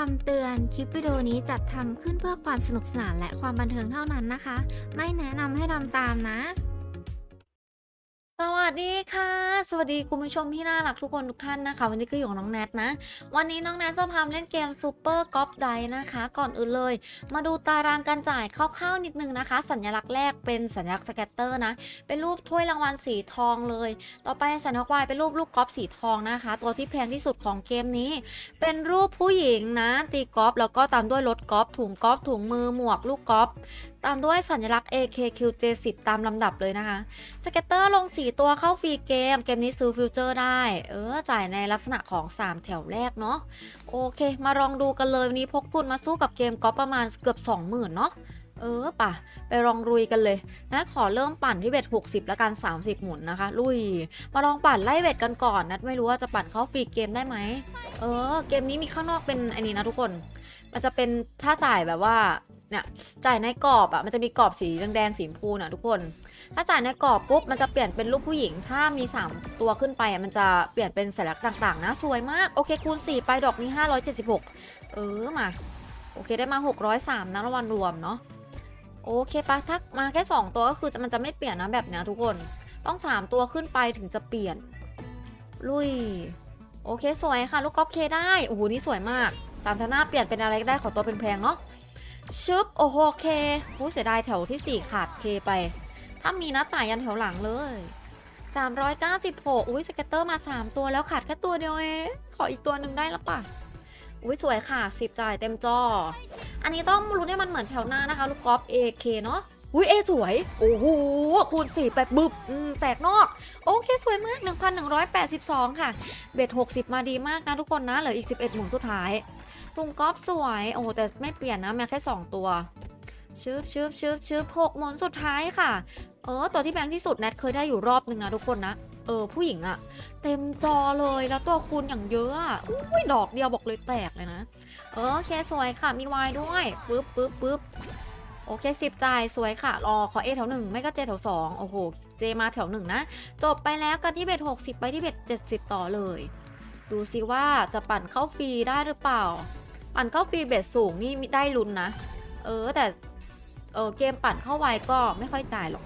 คำเตือน คลิปวิดีโอนี้จัดทำขึ้นเพื่อความสนุกสนานและความบันเทิงเท่านั้นนะคะ ไม่แนะนำให้ทำตามนะ สวัสดีค่ะ สวัสดีคุณผู้ชมที่น่ารักทุกคนทุกท่านนะคะ วันนี้ก็อยู่กับน้องแนทนะ วันนี้น้องแนทจะพามาเล่นเกมซูเปอร์กอล์ฟไดนะคะ ก่อนอื่นเลย มาดูตารางการจ่ายคร่าวๆนิดนึงนะคะ สัญลักษณ์แรกเป็นสัญลักษณ์สแกตเตอร์นะ เป็นรูปถ้วยรางวัลสีทองเลย ต่อไปสัญลักษณ์วายเป็นรูปลูกกอล์ฟสีทองนะคะ ตัวที่แพงที่สุดของเกมนี้ เป็นรูปผู้หญิงนะตีกอล์ฟแล้วก็ตามด้วยรถกอล์ฟถุงกอล์ฟถุงมือหมวกลูกกอล์ฟตามด้วยสัญลักษณ์ AKQJ10 ตามลำดับเลยนะคะ สเก็ตเตอร์ลง 4 ตัวเข้าฟรีเกม เกมนี้ซื้อฟิวเจอร์ได้ เออ จ่ายในลักษณะของ 3 แถวแรกเนาะ โอเค มาลองดูกันเลย วันนี้พกทุนมาสู้กับเกมก็ประมาณเกือบ 20,000 เนาะเออป่ะ ไปลองรุยกันเลยนะขอเริ่มปั่นที่เบ็ด60 แล้วกัน 30 หมุนนะคะ ลุย มาลองปั่นไล่เบ็ดกันก่อนนัดไม่รู้ว่าจะปั่นเข้าฟรีเกมได้ไหม เออ เกมนี้มีข้างนอกเป็นอันนี้นะทุกคน มันจะเป็นถ้าจ่ายแบบว่า เนี่ยจ่ายในกรอบอะ่ะมันจะมีกรอบสีแดงๆสีพูน่ะทุกคน ถ้าจ่ายในกรอบปุ๊บมันจะเปลี่ยนเป็นรูปผู้หญิง ถ้ามี 3 ตัวขึ้นไปอะมันจะเปลี่ยนเป็นสัญลักษณ์ต่างๆนะสวยมาก โอเคคูณ 4 ไปดอกนี้ 576 เออมา โอเคได้มา 603นะรางวัลรวมเนาะโอเคปะถ้ามาแค่ 2 ตัวก็คือมันจะไม่เปลี่ยนนะแบบเนี้ยทุกคนต้อง 3 ตัวขึ้นไปถึงจะเปลี่ยน ลุย โอเคสวยค่ะ ลูกกอล์ฟเคได้โอ้โหนี่สวยมากสามชนะเปลี่ยนเป็นอะไรก็ได้ขอตัวเป็นแพงๆเนาะ ชึบโอ้โหเคผู้เสียดายแถวที่ 4 ขาดเคไป ถ้ามีนะจ่ายยันแถวหลังเลย 396 อุ้ยสเก็ตเตอร์มา 3 ตัวแล้วขาดแค่ตัวเดียวเองขออีกตัวหนึ่งได้แล้วป่ะอุ้ยสวยค่ะ 10 จ่ายเต็มจอ อันนี้ต้องรู้ให้มันเหมือนแถวหน้านะคะ ลูกกอล์ฟ AK เนาะอุ้ยเอสวย โอ้โห คูณ 4 ไปบึบแตกนอก โอเค สวยมาก 1,182 ค่ะ เบ็ด 60 มาดีมากนะทุกคนนะ เหลืออีก 11 หมุนสุดท้าย ถุงกอล์ฟสวย โอ้แต่ไม่เปลี่ยนนะแมีแค่ 2 ตัวชึบชึบชึบชึบหกหมุนสุดท้ายค่ะ เออ ตัวที่แพงที่สุดแนทเคยได้อยู่รอบนึงนะทุกคนนะ เออ ผู้หญิงอะเต็มจอเลยแล้วตัวคูณอย่างเยอะอะอุ้ยดอกเดียวบอกเลยแตกเลยนะ เออโอเคสวยค่ะ มีวายด้วยปึ๊บปึ๊บปึ๊บโอเคสิบจ่ายสวยค่ะ รอขอเอแถวหนึ่งไม่ก็เจแถวสองโอ้โห เจมาแถวหนึ่งนะ จบไปแล้วกันที่เบ็ด60ไปที่เบ็ด70ต่อเลย ดูซิว่าจะปั่นเข้าฟรีได้หรือเปล่า ปั่นเข้าฟรีเบ็ดสูงนี่ได้ลุ้นนะ เออแต่เออเกมปั่นเข้าไวก็ไม่ค่อยจ่ายหรอก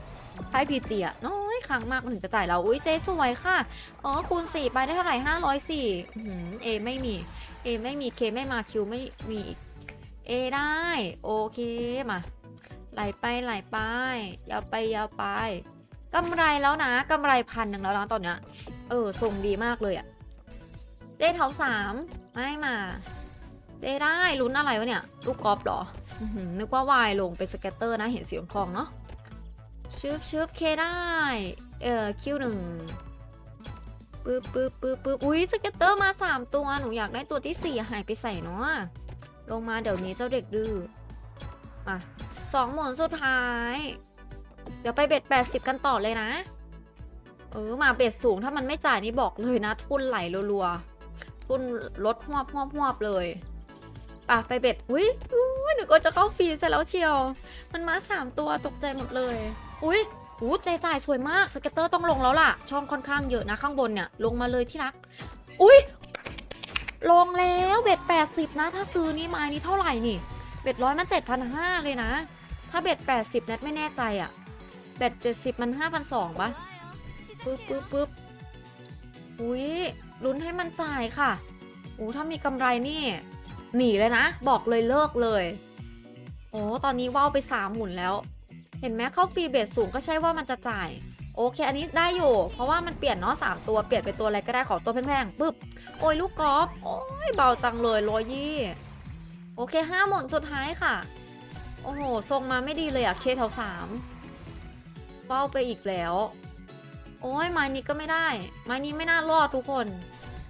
ไพ่พีจีอะน้อยครั้งมากมันถึงจะจ่ายเรา อุ้ยเจ๊สวยค่ะ อ๋อคูณ 4 ไปได้เท่าไหร่ 504อื้อหือเอไม่มี เอไม่มีเคไม่มาคิวไม่มีอีกเอได้ โอเคมาไหลไปไหลไปยาวไปยาวไปกำไรแล้วนะกำไรพันหนึ่งแล้วนะตอนเนี้ยเออทรงดีมากเลยอะเจ๊เท้าสามไม่มา เจได้ลุ้นอะไรวะเนี่ย ลูกกอล์ฟเหรอ นึกว่าวายลงเป็นสเก็ตเตอร์นะเห็นสีทองเนาะชึบชึบเคได้ เอ่อคิวหนึ่งปึ๊บปึ๊บปึ๊บปึ๊บอุ้ยสเก็ตเตอร์มา 3 ตัว หนูอยากได้ตัวที่ 4 หายไปใส่เนาะลงมาเดี๋ยวนี้เจ้าเด็กดื้อมาสองหมุนสุดท้าย เดี๋ยวไปเบ็ด 80 กันต่อเลยนะ เออ มาเบ็ดสูงถ้ามันไม่จ่ายนี่บอกเลยนะ ทุนไหลรัวๆ ทุนลดหวบหวบหวเลย ป่ะไปเบ็ด อุ้ยอุ้ยหนูก็จะเข้าฟรีซะแล้วเชียว มันมาสามตัวตกใจหมดเลย อุ้ยหูใจจ่ายสวยมาก สเก็ตเตอร์ต้องลงแล้วล่ะ ช่องค่อนข้างเยอะนะข้างบนเนี่ย ลงมาเลยที่รัก อุ้ยลงแล้วเบ็ด80 นะ ถ้าซื้อนี่ไม้นี้เท่าไหร่นี่ เบ็ดร้อยมัน 7,500 เลยนะ ถ้าเบ็ด80เน็ตไม่แน่ใจอะเบ็ด70 มัน 5,200ปะปึ๊บปึ๊บปึ๊บอุ้ยลุ้นให้มันจ่ายค่ะโอ้ถ้ามีกำไรนี่ หนีเลยนะ บอกเลยเลิกเลย โอ้ตอนนี้ว่าวไปสามหมุนแล้ว เห็นไหมเข้าฟรีเบสสูงก็ใช่ว่ามันจะจ่าย โอเค อันนี้ได้อยู่ เพราะว่ามันเปลี่ยนเนาะสามตัวเปลี่ยนเป็นตัวอะไรก็ได้ขอตัวแพงๆปึ๊บโอ้ยลูกกอล์ฟโอ้ยเบาจังเลยร้อยยี่โอเคห้าหมุนสุดท้ายค่ะ โอ้โหทรงมาไม่ดีเลยอะเคแถวสามเป้าไปอีกแล้ว โอ้ยไม้นี้ก็ไม่ได้ ไม้นี้ไม่น่ารอดทุกคน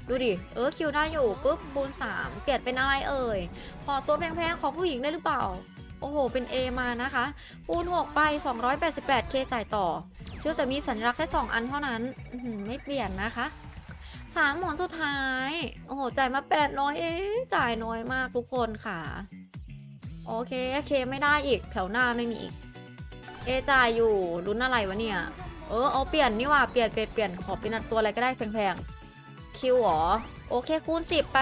ดูดิ เออคิวได้อยู่ปุ๊บคูณ3เปลี่ยนเป็นอะไรเอ่ยขอตัวแพงๆของผู้หญิงได้หรือเปล่า โอ้โห เป็น A มานะคะคูณ6ไป 288K จ่ายต่อ เชื่อแต่มีสัญลักษณ์แค่ 2 อันเท่านั้นไม่เปลี่ยนนะคะสามหมุนสุดท้าย โอ้โห จ่ายมา800เองจ่ายน้อยมากทุกคนค่ะ โอเคเคไม่ได้อีกแถวหน้าไม่มีอีก เอจ่ายอยู่ลุ้นอะไรวะเนี่ย เออเอาเปลี่ยนนี่ว่าเปลี่ยนเปลี่ยนเปลี่ยนขอเป็นตัวอะไรก็ได้แพงๆ คิวเหรอ โอเคคูณ 10 ไป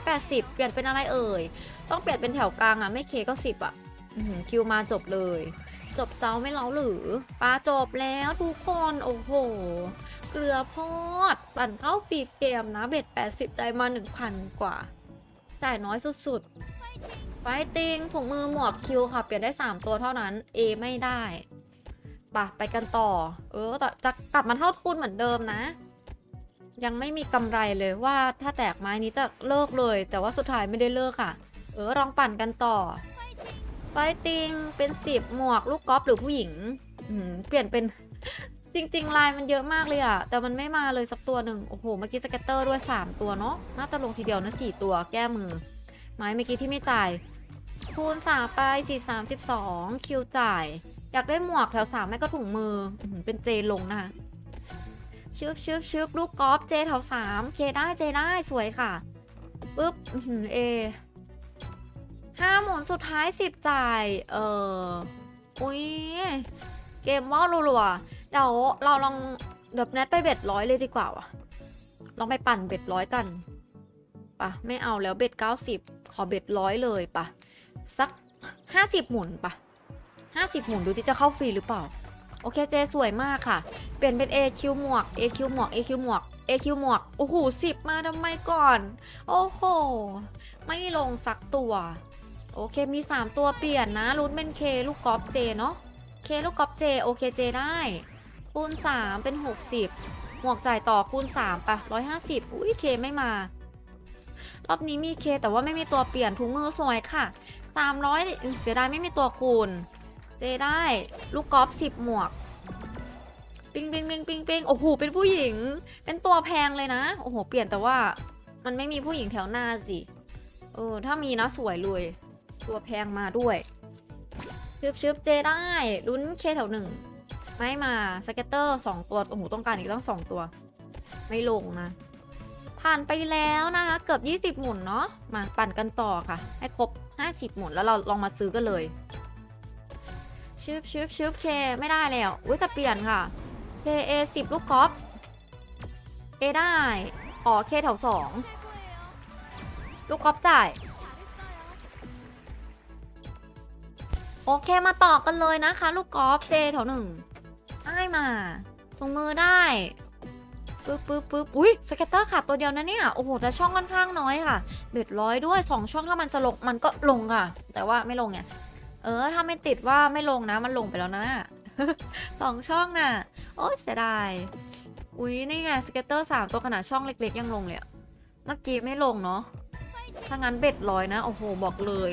480 เปลี่ยนเป็นอะไรเอ่ย ต้องเปลี่ยนเป็นแถวกลางอะไม่เคก็ 10อะคิวมาจบเลย จบเจ้าไม่เล้าหรือปลาจบแล้วทุกคน โอ้โห เกลือพอด ปั่นเข้าปีเกมนะ เบ็ด 80 ใจมา 1,000 กว่าจ่ายน้อยสุดๆไฟติงถุงมือหมวกคิวค่ะ เปลี่ยนได้ 3 ตัวเท่านั้น A ไม่ได้ปะไปกันต่อ เออจะกลับมาเท่าทุนเหมือนเดิมนะ ยังไม่มีกำไรเลยว่าถ้าแตกไม้นี้จะเลิกเลย แต่ว่าสุดท้ายไม่ได้เลิกค่ะ เออลองปั่นกันต่อไฟติงเป็นสิบหมวกลูกกอล์ฟหรือผู้หญิงเปลี่ยนเป็นจริง ๆ ลายมันเยอะมากเลยอะแต่มันไม่มาเลยสักตัวหนึ่งโอ้โห เมื่อกี้สเก็ตเตอร์ด้วย 3 ตัวเนาะน่าจะลงทีเดียวนะ4ตัวแก้มือ ไม้เมื่อกี้ที่ไม่จ่าย คูณ3ไป4 3 12คิวจ่าย อยากได้หมวกแถว3แม่ก็ถุงมืออื้อหือเป็นเจลงนะคะ ชึบชึบชึบลูกกอล์ฟเจแถว3เคได้เจได้สวยค่ะปุ๊บเอห้าหมุนสุดท้าย10จ่าย เอออุ้ยเกมว่ารัวๆเดี๋ยวเราลองเดี๋ยวแนทไปเบ็ดร้อยเลยดีกว่าวะลองไปปั่นเบ็ดร้อยกันปะไม่เอาแล้วเบ็ด90ขอเบ็ดร้อยเลยปะสัก50หมุนปะ50หมุนดูที่จะเข้าฟรีหรือเปล่า โอเคเจสวยมากค่ะ เปลี่ยนเป็น AQ หมวก AQ หมวก AQ หมวก AQ หมวก โอ้โห10มาทำไมก่อน โอ้โห ไม่ลงสักตัว โอเคมี 3 ตัวเปลี่ยนนะลุ้นเป็น K ลูกกอล์ฟเจเนาะ K ลูกกอล์ฟเจโอเคเจได้คูณ 3 เป็น 60 หมวกจ่ายต่อคูณ3ปะ150 อุ้ยเคไม่มา รอบนี้มีเคแต่ว่าไม่มีตัวเปลี่ยนถุงมือสวยค่ะ 300เสียดายไม่มีตัวคูณ เจได้ ลูกกอล์ฟ10หมวก ปิงปิงปิงปิงปิงโอ้โห เป็นผู้หญิง เป็นตัวแพงเลยนะ โอ้โห เปลี่ยนแต่ว่า มันไม่มีผู้หญิงแถวหน้าสิ เออ ถ้ามีนะสวยเลย ตัวแพงมาด้วยชึบชึบเจได้ ลุ้นเคแถวหนึ่ง ไม่มาสเก็ตเตอร์สองตัว โอ้โห ต้องการอีกตั้งสองตัว ไม่ลงนะ ผ่านไปแล้วนะคะ เกือบ 20 หมุนเนาะ มาปั่นกันต่อค่ะ ให้ครบ 50 หมุนแล้วเราลองมาซื้อกันเลย ชึบชึบชึบเค ไม่ได้แล้วอุ้ยแต่เปลี่ยนค่ะ K A 10ลูกกอล์ฟ A ได้อ๋อ K แถวสองลูกกอล์ฟจ่ายโอเคมาต่อกันเลยนะคะ ลูกกอล์ฟ J แถวหนึ่งได้มาถุงมือได้ปึ๊บปึ๊บปึ๊บอุ้ยสเก็ตเตอร์ขาดตัวเดียวนะเนี่ย โอ้โห แต่ช่องค่อนข้างน้อยค่ะ เบ็ดร้อยด้วย 2 ช่องถ้ามันจะลง มันก็ลงค่ะ แต่ว่าไม่ลงไง เออถ้าไม่ติดว่าไม่ลงนะมันลงไปแล้วนะ สองช่องน่ะ โอ๊ยเสียดาย อุ้ยนี่ไงสเก็ตเตอร์สามตัวขนาดช่องเล็ก ๆ ยังลงเลยอะเมื่อกี้ไม่ลงเนาะถ้างั้นเบ็ดร้อยนะ โอ้โห บอกเลย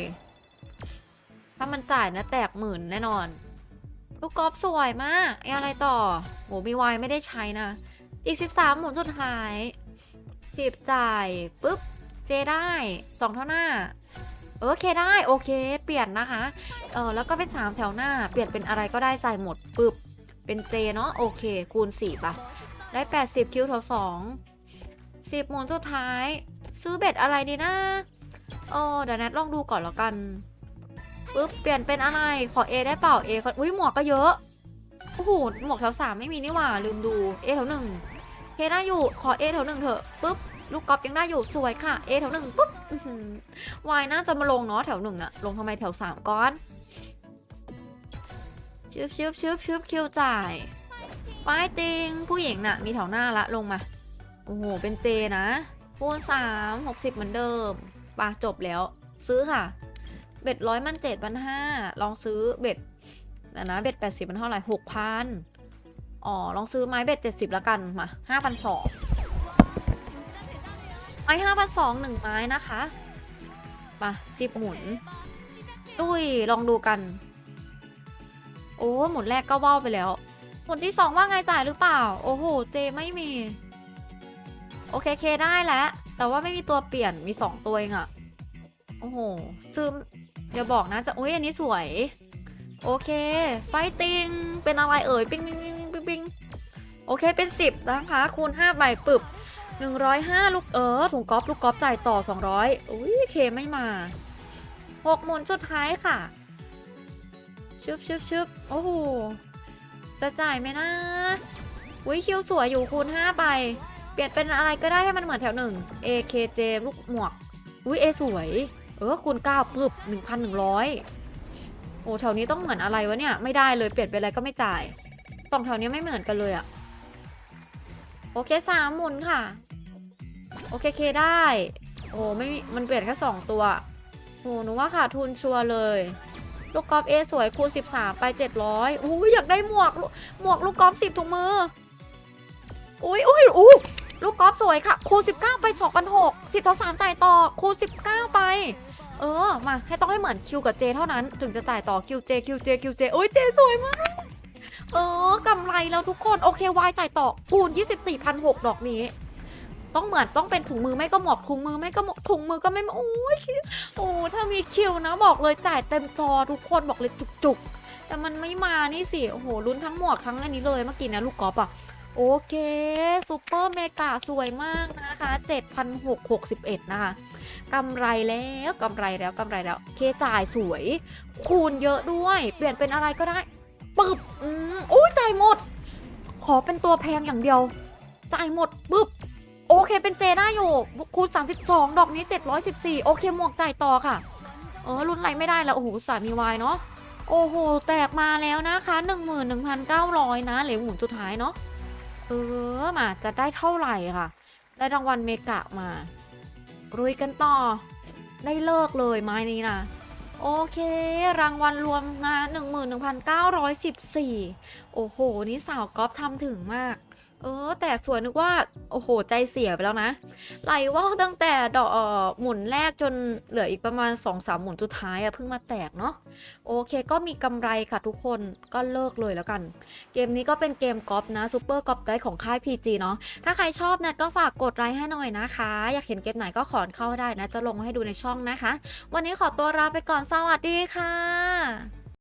ถ้ามันจ่ายนะแตกหมื่นแน่นอน ลูกกอล์ฟสวยมากไอ้อะไรต่อโหมีวายไม่ได้ใช้นะ อีก 13 หมุนสุดท้าย 10 จ่าย ปุ๊บ เจได้สองเท่าหน้า เอเคได้โอเค เปลี่ยนนะคะเออแล้วก็เป็น 3 แถวหน้า เปลี่ยนเป็นอะไรก็ได้ใจ่หมดปึบเป็นเจเนาะโอเค คูณ4ป่ะ ได้ 80 คิวแถว2 10หมุนสุดท้าย ซื้อเบ็ดอะไรดีนะเออเดี๋ยวนัดลองดูก่อนแล้วกันปุ๊บเปลี่ยนเป็นอะไรขอ A ได้เปล่า A ออุ้ยหมวกก็เยอะโอ้โหหมวกแถวสามไม่มีนี่หว่าลืมดู A แถวหนึ่ง เคได้อยู่ขอ A แถวหนึ่งเถอะปุ๊บลูกกอล์ฟยังได้อยู่สวยค่ะ A แถวหนึ่งปุ๊บวายน่าจะมาลงเนาะแถวหนึ่งนะลงทำไมแถวสามก้อนชึบชึบชึบชึบคิวจ่ายไฟติงผู้หญิงน่ะมีแถวหน้าละลงมาโอ้โหเป็นเจนะคูณสามหกสิบเหมือนเดิมปะจบแล้ว ซื้อค่ะ เบ็ดร้อยมันเจ็ดพันห้าลองซื้อเบ็ดนะนะเบ็ดแปดสิบมันเท่าไหร่หกพัน อ๋อ ลองซื้อไม้เบ็ดเจ็ดสิบแล้วกันมาห้าพันสองไม้ห้าพันสองหนึ่งไม้นะคะ มาสิบหมุนดุยลองดูกัน โอ้หมุนแรกก็ว่าวไปแล้ว หมุนที่สองว่าไงจ่ายหรือเปล่า โอ้โห เจไม่มี โอเคเคได้แล้ว แต่ว่าไม่มีตัวเปลี่ยนมีสองตัวเองอะโอ้โห ซึมอย่าบอกนะจะอุ้ยอันนี้สวย โอเค ไฟติง เป็นอะไรเอ่ย ปิ้งปิ้งปิ้งปิ้งปิ้งปิ้ง โอเคเป็น 10 นะคะคูณ 5ใบปึบ 105 ลูกเออถุงกอล์ฟลูกกอล์ฟจ่ายต่อ 200 อุ้ยเคไม่มา 6 หมุนสุดท้ายค่ะ ชึบชึบชึบโอ้โห จะจ่ายไหมนะ อุ้ยคิวสวยอยู่คูณ 5 ไป เปลี่ยนเป็นอะไรก็ได้ให้มันเหมือนแถวหนึ่ง AKJ ลูกหมวก อุ้ยเอสวย เออคูณ9ปึบ 1,100 โอ้แถวนี้ต้องเหมือนอะไรวะเนี่ย ไม่ได้เลยเปลี่ยนเป็นอะไรก็ไม่จ่ายกล่องแถวนี้ไม่เหมือนกันเลยอะ โอเคสามหมุนค่ะ โอเคเคได้ โอ้ไม่มันเปลี่ยนแค่สองตัวโอ้หนูว่าขาดทุนชัวร์เลย ลูกกอล์ฟเอสวยคูณ13 ไป 700อุ้ยอยากได้หมวก หมวกลูกกอล์ฟ10ถุงมืออุ้ยอุ้ยอู้ลูกกอล์ฟสวยค่ะ คูณ19 ไป2,600 10ต่อ3จ่ายต่อ คูณ19 ไป เออ มา ให้ต้องให้เหมือนคิวกับเจเท่านั้น ถึงจะจ่ายต่อคิวเจคิวเจคิวเจอุ้ยเจสวยมาก เออกำไรแล้วทุกคนโอเควายจ่ายต่อคูณ24,600ดอกนี้ ต้องเหมือนต้องเป็นถุงมือไม่ก็หมวกถุงมือไม่ก็หมวกถุงมือก็ไม่โอ้ยโอ้ถ้ามีคิวนะบอกเลยจ่ายเต็มจอทุกคนบอกเลยจุกๆ แต่มันไม่มานี่สิโอ้โหลุ้นทั้งหมวกทั้งอันนี้เลยเมื่อกี้นะลูกกอล์ฟอะโอเคซูเปอร์เมกาสวยมากนะคะ7,661 นะคะกำไรแล้วกำไรแล้วกำไรแล้ว เคจ่ายสวย คูณเยอะด้วย เปลี่ยนเป็นอะไรก็ได้ ปึ๊บอืมโอ้ยจ่ายหมด ขอเป็นตัวแพงอย่างเดียว จ่ายหมดปึ๊บโอเคเป็นเจได้อยู่คูณ 32 ดอกนี้ 714 โอเคหมวกจ่ายต่อค่ะ เออรุ่นไรไม่ได้แล้วโอ้โหสามีวายเนาะโอ้โห แตกมาแล้วนะคะ 11,900 นะเหลือหมุนสุดท้ายเนาะเออมาจะได้เท่าไหร่ค่ะ ได้รางวัลเมกะมา รุยกันต่อ ได้เลิกเลยไม้นี้นะ โอเค รางวัลรวมนะ11,914 โอ้โห นี่สาวก๊อฟทำถึงมาก เออ แตกสวยนึกว่า โอ้โห ใจเสียไปแล้วนะ ไหลว่าวตั้งแต่ดอกหมุนแรกจนเหลืออีกประมาณ 2-3 หมุนสุดท้ายอะเพิ่งมาแตกเนาะโอเค ก็มีกำไรค่ะทุกคนก็เลิกเลยแล้วกัน เกมนี้ก็เป็นเกมกอล์ฟนะซูเปอร์กอล์ฟได้ของค่าย PG เนาะถ้าใครชอบเนะก็ฝากกดไลค์ให้หน่อยนะคะ อยากเห็นเกมไหนก็ขอเข้าได้นะ จะลงมาให้ดูในช่องนะคะ วันนี้ขอตัวลาไปก่อนสวัสดีค่ะ